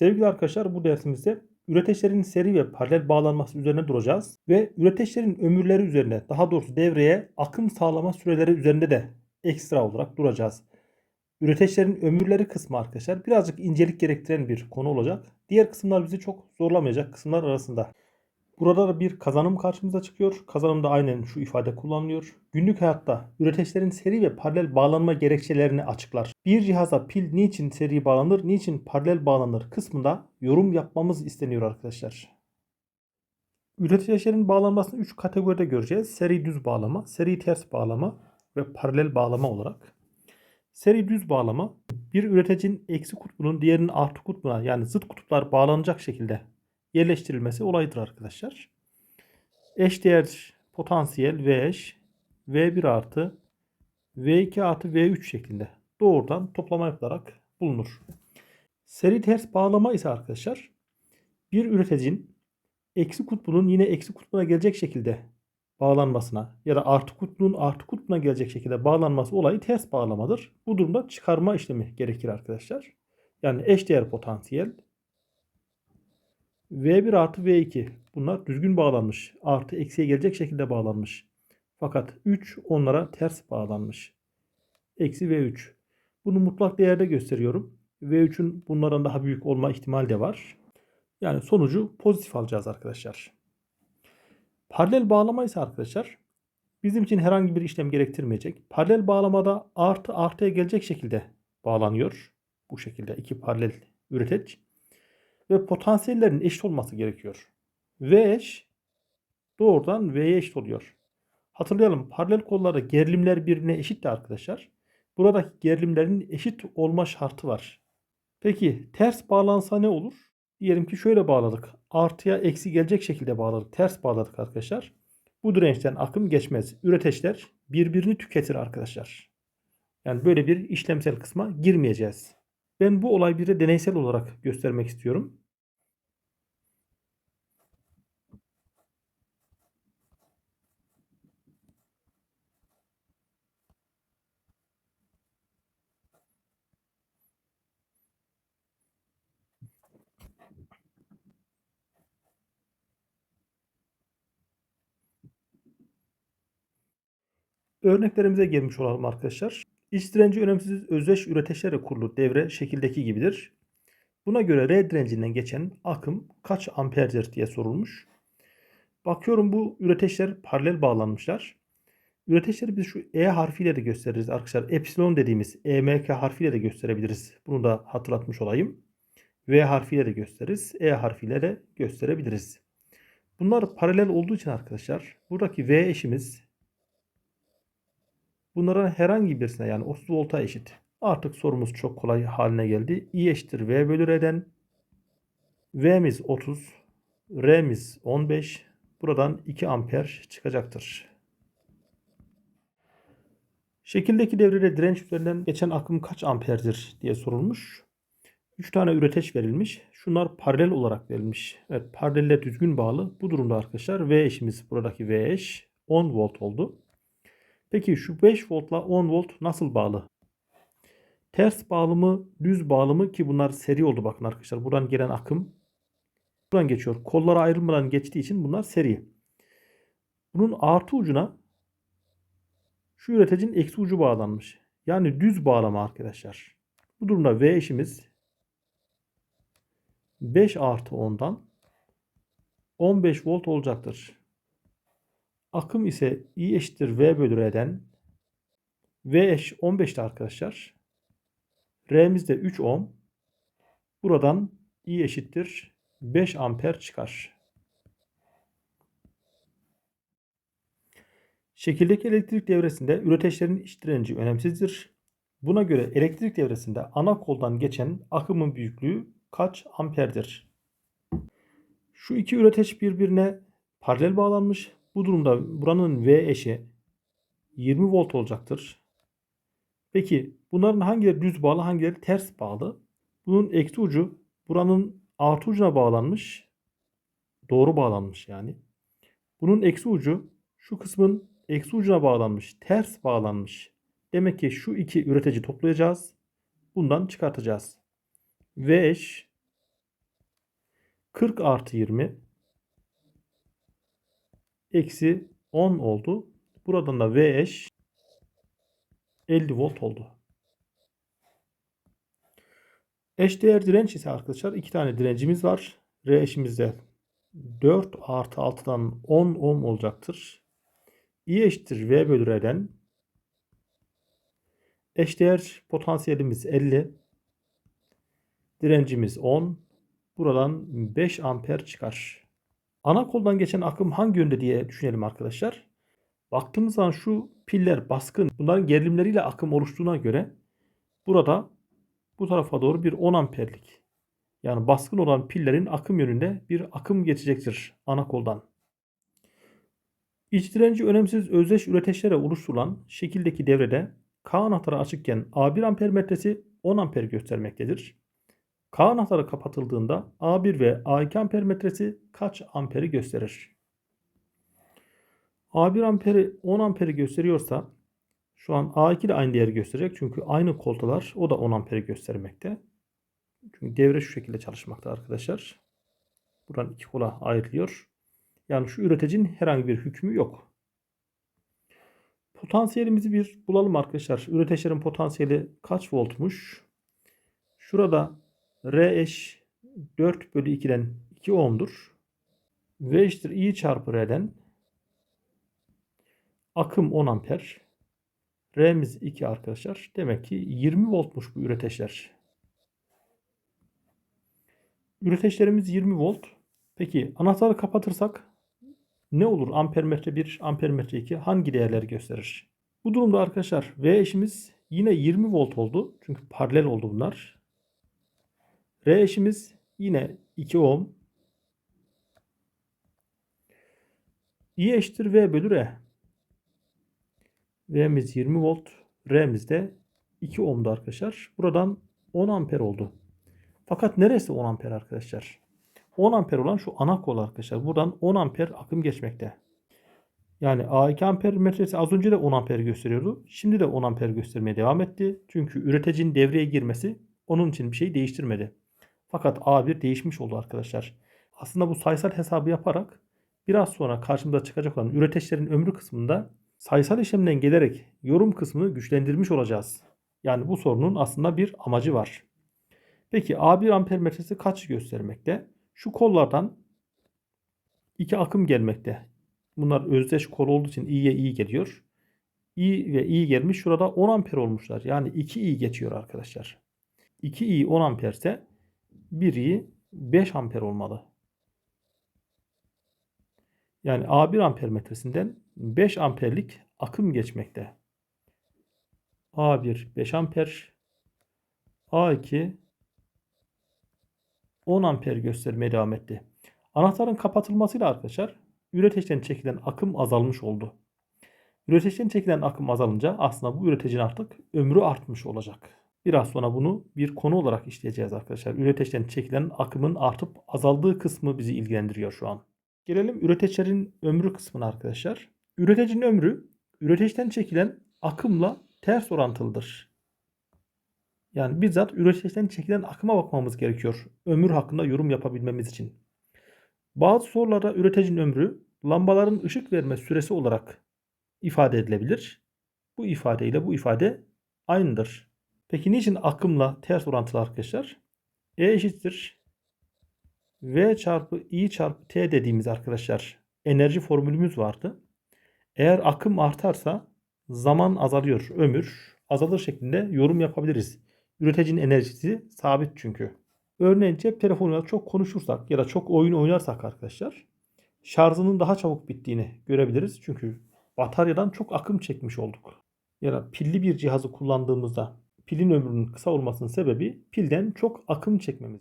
Sevgili arkadaşlar bu dersimizde üreteçlerin seri ve paralel bağlanması üzerine duracağız. Ve üreteçlerin ömürleri üzerine daha doğrusu devreye akım sağlama süreleri üzerinde de ekstra olarak duracağız. Üreteçlerin ömürleri kısmı arkadaşlar birazcık incelik gerektiren bir konu olacak. Diğer kısımlar bizi çok zorlamayacak kısımlar arasında. Burada da bir kazanım karşımıza çıkıyor. Kazanımda aynen şu ifade kullanılıyor. Günlük hayatta üreteçlerin seri ve paralel bağlanma gerekçelerini açıklar. Bir cihaza pil niçin seri bağlanır, niçin paralel bağlanır kısmında yorum yapmamız isteniyor arkadaşlar. Üreteçlerin bağlanmasını 3 kategoride göreceğiz. Seri düz bağlama, seri ters bağlama ve paralel bağlama olarak. Seri düz bağlama bir üreticinin eksi kutbunun diğerinin artı kutbuna yani zıt kutuplar bağlanacak şekilde yerleştirilmesi olayıdır arkadaşlar. Eşdeğer potansiyel V eş V1 artı V2 artı V3 şeklinde doğrudan toplama yapılarak bulunur. Seri ters bağlama ise arkadaşlar bir üreticinin eksi kutbunun yine eksi kutbuna gelecek şekilde bağlanmasına ya da artı kutbunun artı kutbuna gelecek şekilde bağlanması olayı ters bağlamadır. Bu durumda çıkarma işlemi gerekir arkadaşlar. Yani eşdeğer potansiyel V1 artı V2 bunlar düzgün bağlanmış. Artı eksiye gelecek şekilde bağlanmış. Fakat 3 onlara ters bağlanmış. Eksi V3. Bunu mutlak değerde gösteriyorum. V3'ün bunlardan daha büyük olma ihtimali de var. Yani sonucu pozitif alacağız arkadaşlar. Paralel bağlama ise arkadaşlar bizim için herhangi bir işlem gerektirmeyecek. Paralel bağlamada artı artıya gelecek şekilde bağlanıyor. Bu şekilde iki paralel üreteç ve potansiyellerin eşit olması gerekiyor. V eş doğrudan V'ye eşit oluyor. Hatırlayalım paralel kollarda gerilimler birbirine eşitti arkadaşlar. Buradaki gerilimlerin eşit olma şartı var. Peki ters bağlansa ne olur? Diyelim ki şöyle bağladık. Artıya eksi gelecek şekilde bağladık. Ters bağladık arkadaşlar. Bu dirençten akım geçmez. Üreteçler birbirini tüketir arkadaşlar. Yani böyle bir işlemsel kısma girmeyeceğiz. Ben bu olay bir de deneysel olarak göstermek istiyorum. Örneklerimize gelmiş olalım arkadaşlar. İç direnci önemsiz özdeş üreteçlerle kurulu devre şekildeki gibidir. Buna göre R direncinden geçen akım kaç amperdir diye sorulmuş. Bakıyorum bu üreteçler paralel bağlanmışlar. Üreteçleri biz şu E harfiyle de gösteririz arkadaşlar. Epsilon dediğimiz EMK harfiyle de gösterebiliriz. Bunu da hatırlatmış olayım. V harfiyle de gösteririz. E harfiyle de gösterebiliriz. Bunlar paralel olduğu için arkadaşlar buradaki V eşimiz Bunların herhangi birisine yani 30 volta eşit. Artık sorumuz çok kolay haline geldi. I eşittir V bölü R'den. V'miz 30. R'miz 15. Buradan 2 amper çıkacaktır. Şekildeki devrede direnç üzerinden geçen akım kaç amperdir diye sorulmuş. 3 tane üreteç verilmiş. Şunlar paralel olarak verilmiş. Evet paralelle düzgün bağlı. Bu durumda arkadaşlar V eşimiz buradaki V eş 10 volt oldu. Peki şu 5 voltla 10 volt nasıl bağlı? Ters bağımı, düz bağımı ki bunlar seri oldu bakın arkadaşlar. Buradan gelen akım buradan geçiyor. Kollara ayrılmadan geçtiği için bunlar seri. Bunun artı ucuna şu üreticinin eksi ucu bağlanmış. Yani düz bağlama arkadaşlar. Bu durumda V eşimiz 5 artı 10'dan 15 volt olacaktır. Akım ise I eşittir V bölü R'den V eş 15'ti arkadaşlar. R'miz de 3 ohm. Buradan I eşittir 5 amper çıkar. Şekildeki elektrik devresinde üreteçlerin iç direnci önemsizdir. Buna göre elektrik devresinde ana koldan geçen akımın büyüklüğü kaç amperdir? Şu iki üreteç birbirine paralel bağlanmış. Bu durumda buranın V eşi 20 volt olacaktır. Peki bunların hangileri düz bağlı hangileri ters bağlı? Bunun eksi ucu buranın artı ucuna bağlanmış. Doğru bağlanmış yani. Bunun eksi ucu şu kısmın eksi ucuna bağlanmış. Ters bağlanmış. Demek ki şu iki üretici toplayacağız. Bundan çıkartacağız. V eş 40 artı 20 eksi 10 oldu. Buradan da V eş 50 volt oldu. Eşdeğer direnç ise arkadaşlar iki tane direncimiz var. R eşimizde 4 artı 6'dan 10 ohm olacaktır. I eşittir V bölü R'den. Eşdeğer potansiyelimiz 50. Direncimiz 10. Buradan 5 amper çıkar. Ana koldan geçen akım hangi yönde diye düşünelim arkadaşlar. Baktığımız zaman şu piller baskın. Bunların gerilimleriyle akım oluştuğuna göre burada bu tarafa doğru bir 10 amperlik yani baskın olan pillerin akım yönünde bir akım geçecektir ana koldan. İç direnci önemsiz özdeş üreteçlere oluşturulan şekildeki devrede K anahtarı açıkken A1 amper metresi 10 amper göstermektedir. K anahtarı kapatıldığında A1 ve A2 amper metresi kaç amperi gösterir? A1 amperi 10 amperi gösteriyorsa şu an A2 de aynı değeri gösterecek. Çünkü aynı koltalar o da 10 amperi göstermekte. Çünkü devre şu şekilde çalışmakta arkadaşlar. Buradan iki kola ayrılıyor. Yani şu üreticinin herhangi bir hükmü yok. Potansiyelimizi bir bulalım arkadaşlar. Üreteçlerin potansiyeli kaç voltmuş? Şurada R eş 4 bölü 2'den 2 ohm'dur. V eşittir I çarpı R'den akım 10 amper. R'miz 2 arkadaşlar. Demek ki 20 voltmuş bu üreteçler. Üreteçlerimiz 20 volt. Peki anahtarı kapatırsak ne olur? Ampermetre 1, ampermetre 2 hangi değerleri gösterir? Bu durumda arkadaşlar V eşimiz yine 20 volt oldu. Çünkü paralel oldu bunlar. R eşimiz yine 2 ohm. I eşittir V bölü R. V'miz 20 volt. R'miz de 2 ohm'du arkadaşlar. Buradan 10 amper oldu. Fakat neresi 10 amper arkadaşlar? 10 amper olan şu ana kol arkadaşlar. Buradan 10 amper akım geçmekte. Yani A2 amper metresi az önce de 10 amper gösteriyordu. Şimdi de 10 amper göstermeye devam etti. Çünkü üreticinin devreye girmesi onun için bir şey değiştirmedi. Fakat A1 değişmiş oldu arkadaşlar. Aslında bu sayısal hesabı yaparak biraz sonra karşımıza çıkacak olan üreteçlerin ömrü kısmında sayısal işlemden gelerek yorum kısmını güçlendirmiş olacağız. Yani bu sorunun aslında bir amacı var. Peki A1 amper metresi kaç göstermekte? Şu kollardan iki akım gelmekte. Bunlar özdeş kol olduğu için i'ye i geliyor. i ve i gelmiş. Şurada 10 amper olmuşlar. Yani 2i geçiyor arkadaşlar. 2i 10 amperse 1i 5 amper olmalı. Yani A1 amper metresinden 5 amperlik akım geçmekte. A1 5 amper. A2 10 amper göstermeye devam etti. Anahtarın kapatılmasıyla arkadaşlar üreticiden çekilen akım azalmış oldu. Üreticiden çekilen akım azalınca aslında bu üreticinin artık ömrü artmış olacak. Biraz sonra bunu bir konu olarak işleyeceğiz arkadaşlar. Üreticiden çekilen akımın artıp azaldığı kısmı bizi ilgilendiriyor şu an. Gelelim üreticilerin ömrü kısmına arkadaşlar. Üreticinin ömrü üreticiden çekilen akımla ters orantılıdır. Yani bizzat üreticiden çekilen akıma bakmamız gerekiyor. Ömür hakkında yorum yapabilmemiz için. Bazı sorularda üreticinin ömrü lambaların ışık verme süresi olarak ifade edilebilir. Bu ifade ile bu ifade aynıdır. Peki niçin akımla ters orantılı arkadaşlar? E eşittir V çarpı I çarpı T dediğimiz arkadaşlar enerji formülümüz vardı. Eğer akım artarsa zaman azalıyor, ömür azalır şeklinde yorum yapabiliriz. Üreticinin enerjisi sabit çünkü. Örneğin cep telefonuyla çok konuşursak ya da çok oyun oynarsak arkadaşlar şarjının daha çabuk bittiğini görebiliriz. Çünkü bataryadan çok akım çekmiş olduk. Ya da pilli bir cihazı kullandığımızda pilin ömrünün kısa olmasının sebebi pilden çok akım çekmemiz.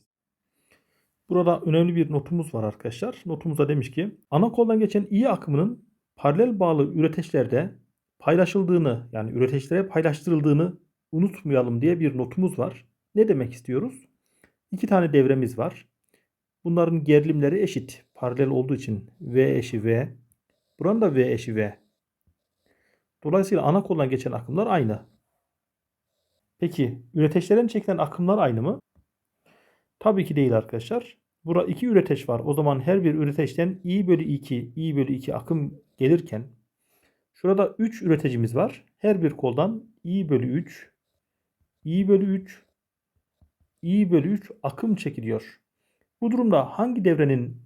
Burada önemli bir notumuz var arkadaşlar. Notumuzda demiş ki ana koldan geçen iyi akımının paralel bağlı üreteçlerde paylaşıldığını yani üreteçlere paylaştırıldığını unutmayalım diye bir notumuz var. Ne demek istiyoruz? İki tane devremiz var. Bunların gerilimleri eşit. Paralel olduğu için V eşi V. Buranın da V eşi V. Dolayısıyla ana koldan geçen akımlar aynı. Peki üreteçlerin çekilen akımlar aynı mı? Tabii ki değil arkadaşlar. Burada iki üreteç var. O zaman her bir üreteçten i bölü 2, i bölü 2 akım gelirken şurada 3 üreticimiz var. Her bir koldan i bölü 3, i bölü 3, i bölü 3 akım çekiliyor. Bu durumda hangi devrenin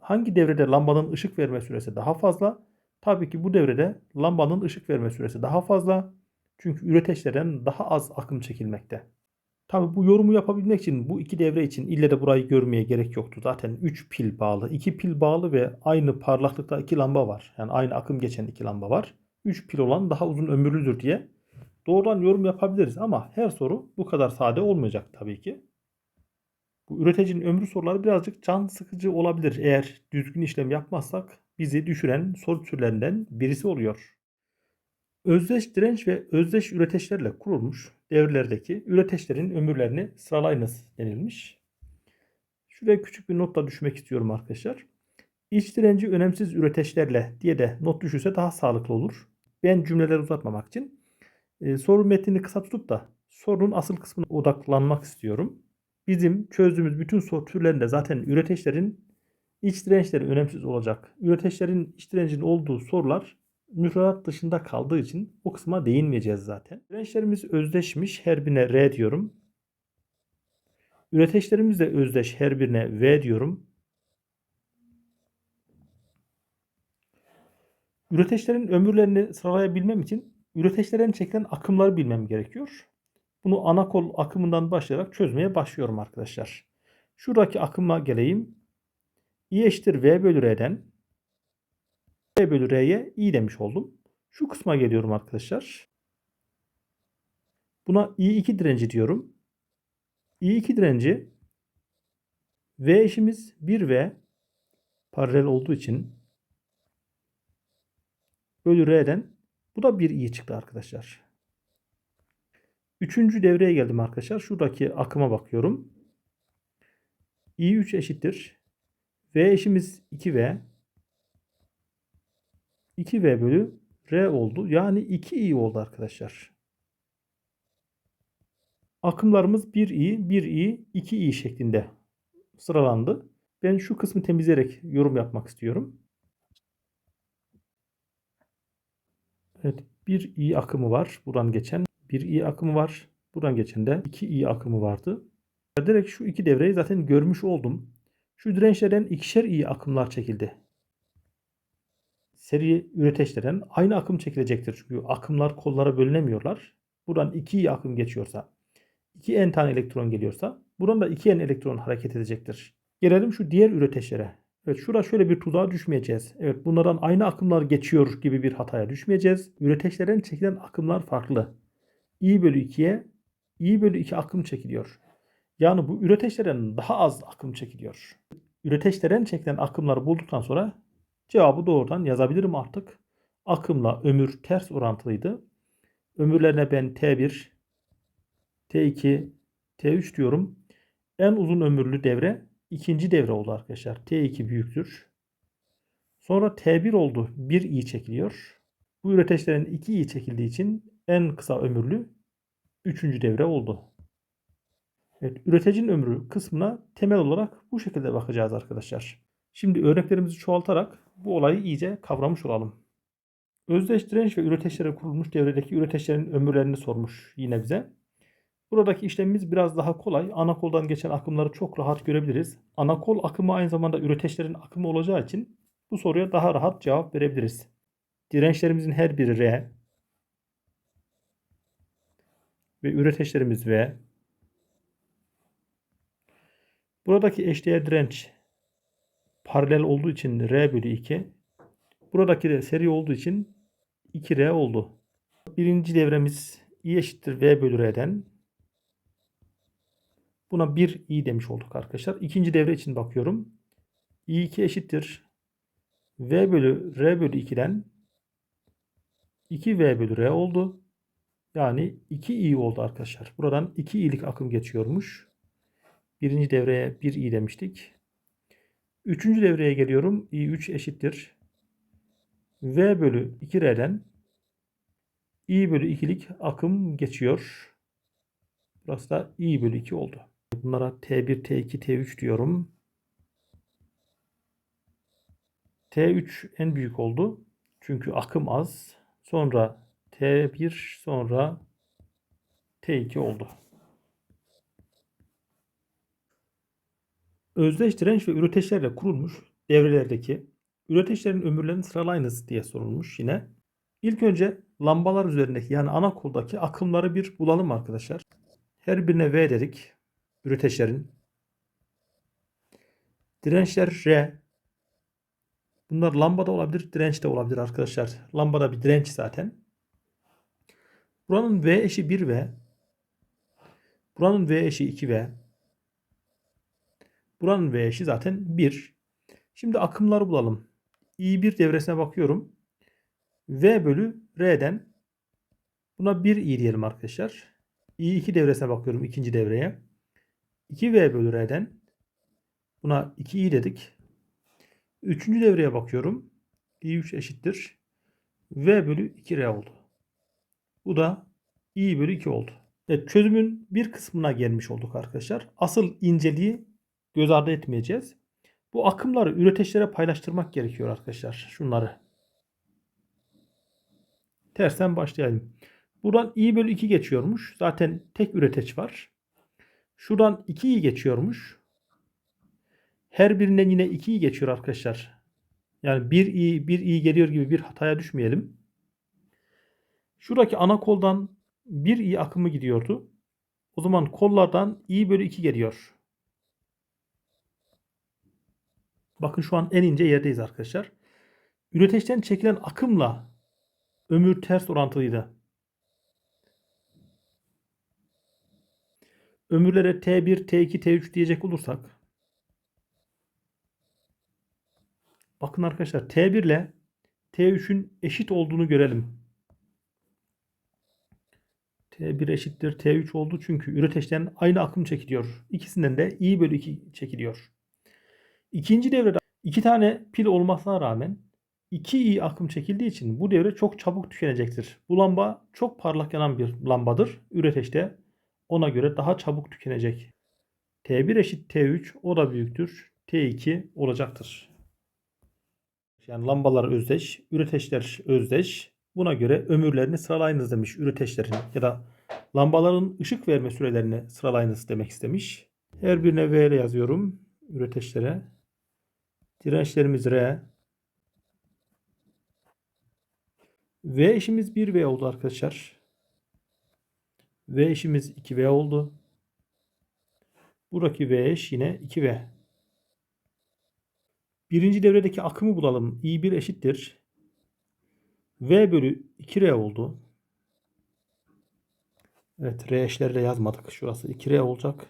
hangi devrede lambanın ışık verme süresi daha fazla? Tabii ki bu devrede lambanın ışık verme süresi daha fazla. Çünkü üreteçlerden daha az akım çekilmekte. Tabii bu yorumu yapabilmek için bu iki devre için ille de burayı görmeye gerek yoktu. Zaten 3 pil bağlı, 2 pil bağlı ve aynı parlaklıkta iki lamba var. Yani aynı akım geçen iki lamba var. 3 pil olan daha uzun ömürlüdür diye doğrudan yorum yapabiliriz ama her soru bu kadar sade olmayacak tabii ki. Bu üreticinin ömrü soruları birazcık can sıkıcı olabilir. Eğer düzgün işlem yapmazsak bizi düşüren soru türlerinden birisi oluyor. Özdeş direnç ve özdeş üreteçlerle kurulmuş devrelerdeki üreteçlerin ömürlerini sıralayınız denilmiş. Şuraya küçük bir notla düşmek istiyorum arkadaşlar. İç direnci önemsiz üreteçlerle diye de not düşürse daha sağlıklı olur. Ben cümleleri uzatmamak için e, soru metnini kısa tutup da sorunun asıl kısmına odaklanmak istiyorum. Bizim çözdüğümüz bütün soru türlerinde zaten üreteçlerin iç dirençleri önemsiz olacak. Üreteçlerin iç direncinin olduğu sorular müfredat dışında kaldığı için o kısma değinmeyeceğiz zaten. Dirençlerimiz özdeşmiş. Her birine R diyorum. Üreteçlerimiz de özdeş. Her birine V diyorum. Üreteçlerin ömürlerini sıralayabilmem için üreteçlerin çekilen akımları bilmem gerekiyor. Bunu ana kol akımından başlayarak çözmeye başlıyorum arkadaşlar. Şuradaki akıma geleyim. I eşittir V bölü R'den V bölü R'ye I demiş oldum. Şu kısma geliyorum arkadaşlar. Buna I2 direnci diyorum. I2 direnci V eşimiz 1V paralel olduğu için bölü R'den bu da bir I çıktı arkadaşlar. Üçüncü devreye geldim arkadaşlar. Şuradaki akıma bakıyorum. I3 eşittir. V eşimiz 2V. 2V bölü R oldu. Yani 2I oldu arkadaşlar. Akımlarımız 1I, 1I, 2I şeklinde sıralandı. Ben şu kısmı temizleyerek yorum yapmak istiyorum. Evet, bir i akımı var. Buradan geçen bir i akımı var. Buradan geçen de iki i akımı vardı. Direkt şu iki devreyi zaten görmüş oldum. Şu dirençlerden ikişer i akımlar çekildi. Seri üreteçlerden aynı akım çekilecektir. Çünkü akımlar kollara bölünemiyorlar. Buradan 2 i akım geçiyorsa, 2 n tane elektron geliyorsa, buradan da 2 n elektron hareket edecektir. Gelelim şu diğer üreteçlere. Evet şurada şöyle bir tuzağa düşmeyeceğiz. Evet bunlardan aynı akımlar geçiyor gibi bir hataya düşmeyeceğiz. Üreteçlerden çekilen akımlar farklı. I bölü 2'ye I bölü 2 akım çekiliyor. Yani bu üreteçlerden daha az akım çekiliyor. Üreteçlerden çekilen akımları bulduktan sonra cevabı doğrudan yazabilirim artık. Akımla ömür ters orantılıydı. Ömürlerine ben T1, T2, T3 diyorum. En uzun ömürlü devre ikinci devre oldu arkadaşlar. T2 büyüktür. Sonra T1 oldu. 1 i çekiliyor. Bu üreteçlerin 2 i çekildiği için en kısa ömürlü 3. devre oldu. Evet, üreticinin ömrü kısmına temel olarak bu şekilde bakacağız arkadaşlar. Şimdi örneklerimizi çoğaltarak bu olayı iyice kavramış olalım. Özdeş direnç ve üreteçlere kurulmuş devredeki üreteçlerin ömürlerini sormuş yine bize. Buradaki işlemimiz biraz daha kolay. Ana koldan geçen akımları çok rahat görebiliriz. Ana kol akımı aynı zamanda üreteçlerin akımı olacağı için bu soruya daha rahat cevap verebiliriz. Dirençlerimizin her biri R ve üreteçlerimiz V. Buradaki eşdeğer direnç paralel olduğu için R bölü 2. Buradaki de seri olduğu için 2R oldu. Birinci devremiz I eşittir V bölü R'den. Buna 1 i demiş olduk arkadaşlar. İkinci devre için bakıyorum. i2 eşittir. v bölü r bölü 2'den 2v bölü r oldu. Yani 2i oldu arkadaşlar. Buradan 2 i'lik akım geçiyormuş. Birinci devreye 1 i demiştik. Üçüncü devreye geliyorum. i3 eşittir. V bölü 2R'den i bölü 2'lik akım geçiyor. Burası da i bölü 2 oldu. Bunlara T1, T2, T3 diyorum. T3 en büyük oldu. Çünkü akım az. Sonra T1 sonra T2 oldu. Özdeş direnç ve üreteçlerle kurulmuş devrelerdeki üreteçlerin ömürlerini sıralayınız diye sorulmuş yine. İlk önce lambalar üzerindeki yani ana koldaki akımları bir bulalım arkadaşlar. Her birine V dedik. Üreteçlerin. Dirençler R. Bunlar lambada olabilir, direnç de olabilir arkadaşlar. Lambada bir direnç zaten. Buranın V eşi 1V. Buranın V eşi 2V. Buranın V eşi zaten 1. Şimdi akımları bulalım. I1 devresine bakıyorum. V bölü R'den buna 1 I diyelim arkadaşlar. I2 devresine bakıyorum ikinci devreye. 2V bölü R'den buna 2I dedik. Üçüncü devreye bakıyorum. I3 eşittir. V bölü 2R oldu. Bu da I bölü 2 oldu. Evet, çözümün bir kısmına gelmiş olduk arkadaşlar. Asıl inceliği göz ardı etmeyeceğiz. Bu akımları üreteçlere paylaştırmak gerekiyor arkadaşlar. Şunları. Tersten başlayalım. Buradan i bölü 2 geçiyormuş. Zaten tek üreteç var. Şuradan 2i geçiyormuş. Her birinden yine 2i geçiyor arkadaşlar. Yani 1i 1i geliyor gibi bir hataya düşmeyelim. Şuradaki ana koldan 1i akımı gidiyordu. O zaman kollardan i bölü 2 geliyor. Bakın şu an en ince yerdeyiz arkadaşlar. Üreteçten çekilen akımla ömür ters orantılıydı. Ömürlere T1, T2, T3 diyecek olursak bakın arkadaşlar T1 ile T3'ün eşit olduğunu görelim. T1 eşittir T3 oldu çünkü üreteçten aynı akım çekiliyor. İkisinden de I bölü 2 çekiliyor. İkinci devrede iki tane pil olmasına rağmen 2i akım çekildiği için bu devre çok çabuk tükenecektir. Bu lamba çok parlak yanan bir lambadır. Üreteçte ona göre daha çabuk tükenecek. T1 eşit T3 o da büyüktür. T2 olacaktır. Yani lambalar özdeş, üreteçler özdeş. Buna göre ömürlerini sıralayınız demiş üreteçlerin ya da lambaların ışık verme sürelerini sıralayınız demek istemiş. Her birine V yazıyorum üreteçlere. Dirençlerimiz R. V eşimiz 1V oldu arkadaşlar. V eşimiz 2V oldu. Buradaki V eş yine 2V. Birinci devredeki akımı bulalım. I1 eşittir. V bölü 2R oldu. Evet R eşlerle yazmadık. Şurası 2R olacak.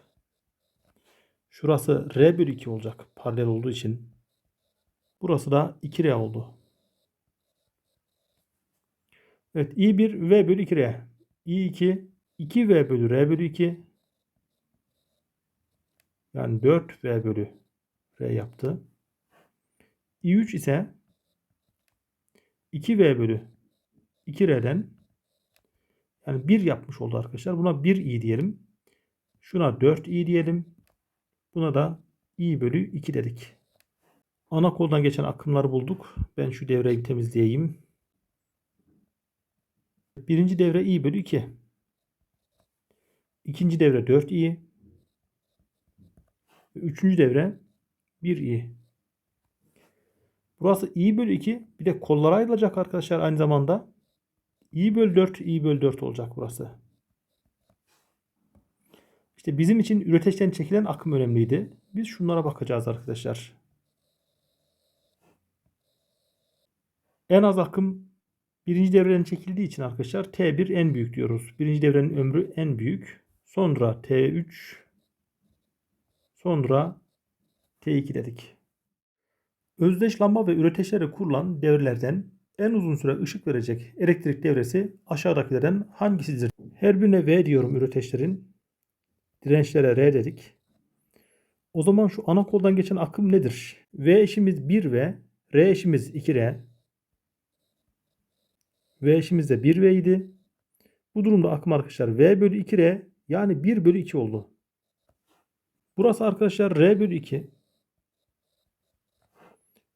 Şurası R bölü 2 olacak. Paralel olduğu için. Burası da 2R oldu. Evet I1 V bölü 2R. I2 2V bölü R bölü 2. Yani 4V bölü R yaptı. I3 ise 2V bölü 2R'den yani 1 yapmış oldu arkadaşlar. Buna 1i diyelim. Şuna 4i diyelim. Buna da i bölü 2 dedik. Ana koldan geçen akımları bulduk. Ben şu devreyi temizleyeyim. Birinci devre i bölü 2. İkinci devre 4i. Üçüncü devre 1i. Burası i bölü 2. Bir de kollara ayrılacak arkadaşlar aynı zamanda. i bölü 4, i bölü 4 olacak burası. İşte bizim için üreteçten çekilen akım önemliydi. Biz şunlara bakacağız arkadaşlar. En az akım birinci devreden çekildiği için arkadaşlar T1 en büyük diyoruz. Birinci devrenin ömrü en büyük. Sonra T3 sonra T2 dedik. Özdeş lamba ve üreteçlere kurulan devrelerden en uzun süre ışık verecek elektrik devresi aşağıdakilerden hangisidir? Her birine V diyorum üreteçlerin. Dirençlere R dedik. O zaman şu ana koldan geçen akım nedir? V eşimiz 1V, R eşimiz 2R. V eşimiz de 1V idi. Bu durumda akım arkadaşlar V bölü 2R yani 1 bölü 2 oldu. Burası arkadaşlar R bölü 2.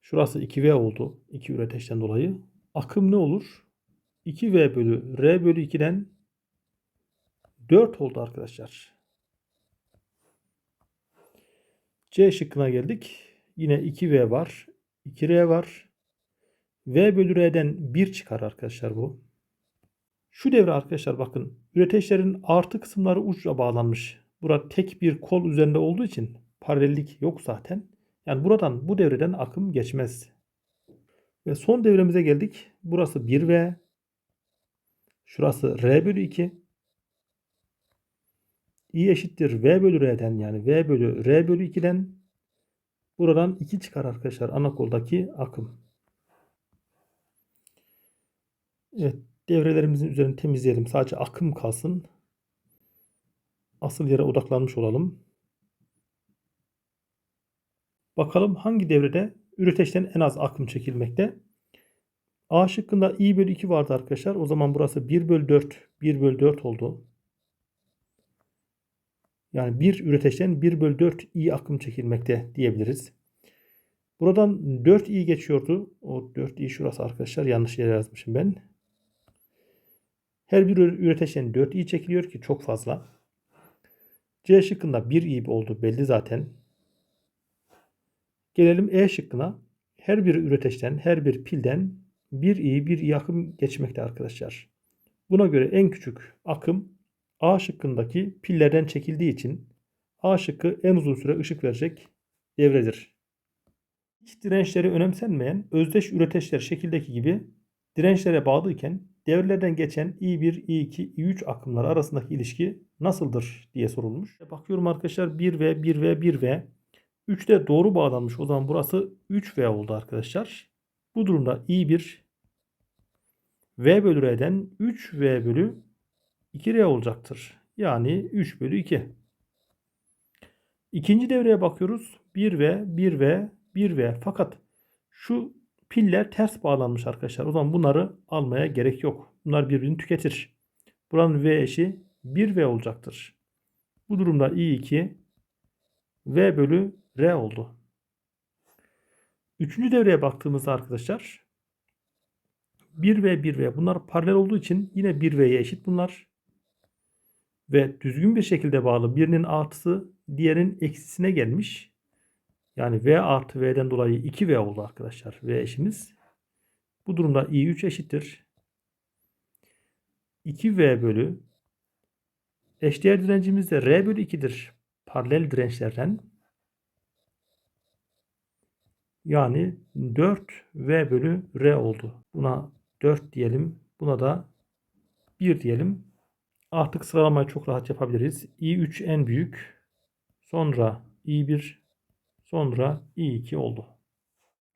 Şurası 2V oldu. 2 üreteçten dolayı. Akım ne olur? 2V bölü R bölü 2'den 4 oldu arkadaşlar. C şıkkına geldik. Yine 2V var. 2R var. V bölü R'den 1 çıkar arkadaşlar bu. Şu devre arkadaşlar bakın. Üreteçlerin artı kısımları uçla bağlanmış. Burada tek bir kol üzerinde olduğu için paralellik yok zaten. Yani buradan bu devreden akım geçmez. Ve son devremize geldik. Burası 1V. Şurası R bölü 2. I eşittir V bölü R'den yani V bölü R bölü 2'den buradan 2 çıkar arkadaşlar ana koldaki akım. Evet devrelerimizin üzerini temizleyelim. Sadece akım kalsın. Asıl yere odaklanmış olalım. Bakalım hangi devrede üreteçten en az akım çekilmekte. A şıkkında i bölü 2 vardı arkadaşlar. O zaman burası 1 bölü 4. 1 bölü 4 oldu. Yani bir üreteçten 1 bölü 4 i akım çekilmekte diyebiliriz. Buradan 4 i geçiyordu. O 4 i şurası arkadaşlar. Yanlış yere yazmışım ben. Her bir üreteçten 4 i çekiliyor ki çok fazla. C şıkkında 1 i oldu belli zaten. Gelelim E şıkkına. Her bir üreteçten, her bir pilden bir i bir i akım geçmekte arkadaşlar. Buna göre en küçük akım A şıkkındaki pillerden çekildiği için A şıkkı en uzun süre ışık verecek devredir. Hiç dirençleri önemsenmeyen özdeş üreteçler şekildeki gibi dirençlere bağlıyken devrelerden geçen I1, I2, I3 akımları arasındaki ilişki nasıldır diye sorulmuş. Bakıyorum arkadaşlar 1V, 1V, 1V. 3 de doğru bağlanmış. O zaman burası 3V oldu arkadaşlar. Bu durumda I1 V bölü R'den 3V bölü 2R olacaktır. Yani 3 bölü 2. İkinci devreye bakıyoruz. 1V, 1V, 1V. Fakat şu piller ters bağlanmış arkadaşlar. O zaman bunları almaya gerek yok. Bunlar birbirini tüketir. Buranın V eşi 1V olacaktır. Bu durumda I2 V bölü R oldu. Üçüncü devreye baktığımızda arkadaşlar 1V 1V bunlar paralel olduğu için yine 1V'ye eşit bunlar. Ve düzgün bir şekilde bağlı birinin artısı diğerinin eksisine gelmiş. Yani V artı V'den dolayı 2V oldu arkadaşlar. V eşimiz. Bu durumda I3 eşittir. 2V bölü eşdeğer direncimiz de R bölü 2'dir. Paralel dirençlerden. Yani 4V bölü R oldu. Buna 4 diyelim. Buna da 1 diyelim. Artık sıralamayı çok rahat yapabiliriz. i3 en büyük. Sonra i1 sonra i2 oldu.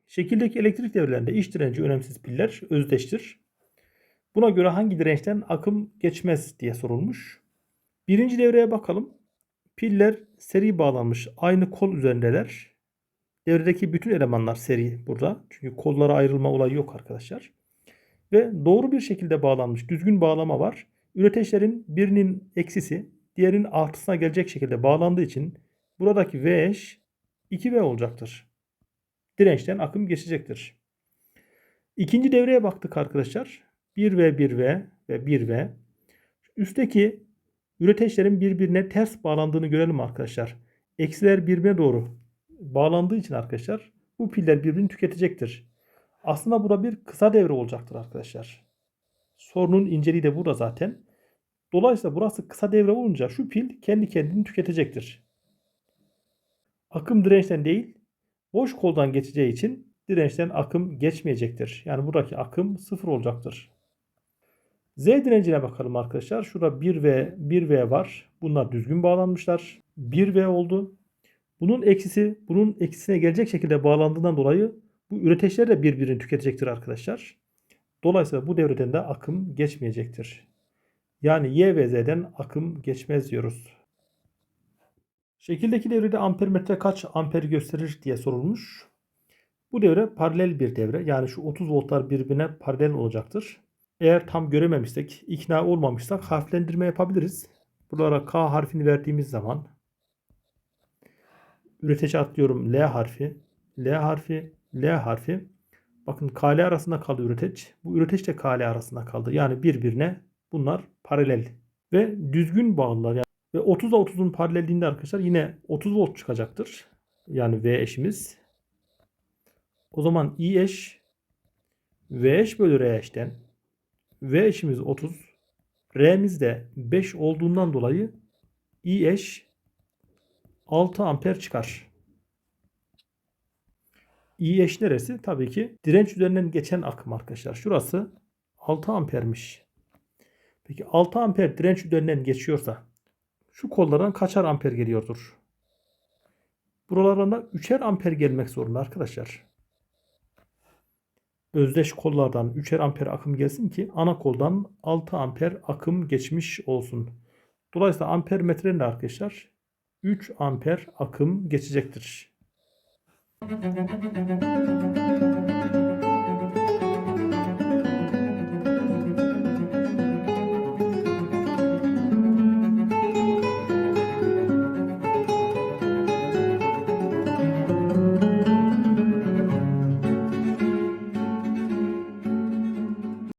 Şekildeki elektrik devrelerinde iç direnci önemsiz piller özdeştir. Buna göre hangi dirençten akım geçmez diye sorulmuş. Birinci devreye bakalım. Piller seri bağlanmış. Aynı kol üzerindeler. Devredeki bütün elemanlar seri burada. Çünkü kollara ayrılma olayı yok arkadaşlar. Ve doğru bir şekilde bağlanmış. Düzgün bağlama var. Üreteçlerin birinin eksisi diğerinin artısına gelecek şekilde bağlandığı için buradaki V eş 2V olacaktır. Dirençten akım geçecektir. İkinci devreye baktık arkadaşlar. 1V, 1V ve 1V. Üstteki üreteçlerin birbirine ters bağlandığını görelim arkadaşlar. Eksiler birbirine doğru bağlandığı için arkadaşlar bu piller birbirini tüketecektir. Aslında burada bir kısa devre olacaktır arkadaşlar. Sorunun inceliği de burada zaten. Dolayısıyla burası kısa devre olunca şu pil kendi kendini tüketecektir. Akım dirençten değil, boş koldan geçeceği için dirençten akım geçmeyecektir. Yani buradaki akım sıfır olacaktır. Z direncine bakalım arkadaşlar. Şurada 1V, 1V var. Bunlar düzgün bağlanmışlar. 1V oldu. Bunun eksisi bunun eksisine gelecek şekilde bağlandığından dolayı bu üreteçler de birbirini tüketecektir arkadaşlar. Dolayısıyla bu devreden de akım geçmeyecektir. Yani Y ve Z'den akım geçmez diyoruz. Şekildeki devrede ampermetre kaç amper gösterir diye sorulmuş. Bu devre paralel bir devre. Yani şu 30 voltlar birbirine paralel olacaktır. Eğer tam görememişsek, ikna olmamışsak harflendirme yapabiliriz. Buralara K harfini verdiğimiz zaman üretici atlıyorum L harfi, L harfi, L harfi. Bakın KL arasında kaldı üreteç. Bu üreteç de KL arasında kaldı. Yani birbirine bunlar paralel. Ve düzgün bağlılar. Yani ve 30 ile 30'un paralelliğinde arkadaşlar yine 30 volt çıkacaktır. Yani V eşimiz. O zaman I eş V eş bölü R eşten V eşimiz 30. R'miz de 5 olduğundan dolayı I eş 6 amper çıkar. I eş neresi? Tabii ki direnç üzerinden geçen akım arkadaşlar. Şurası 6 ampermiş. Peki 6 amper direnç üzerinden geçiyorsa şu kollardan kaçar amper geliyordur? Buralardan da 3'er amper gelmek zorunda arkadaşlar. Özdeş kollardan 3'er amper akım gelsin ki ana koldan 6 amper akım geçmiş olsun. Dolayısıyla amper metrenin arkadaşlar 3 amper akım geçecektir.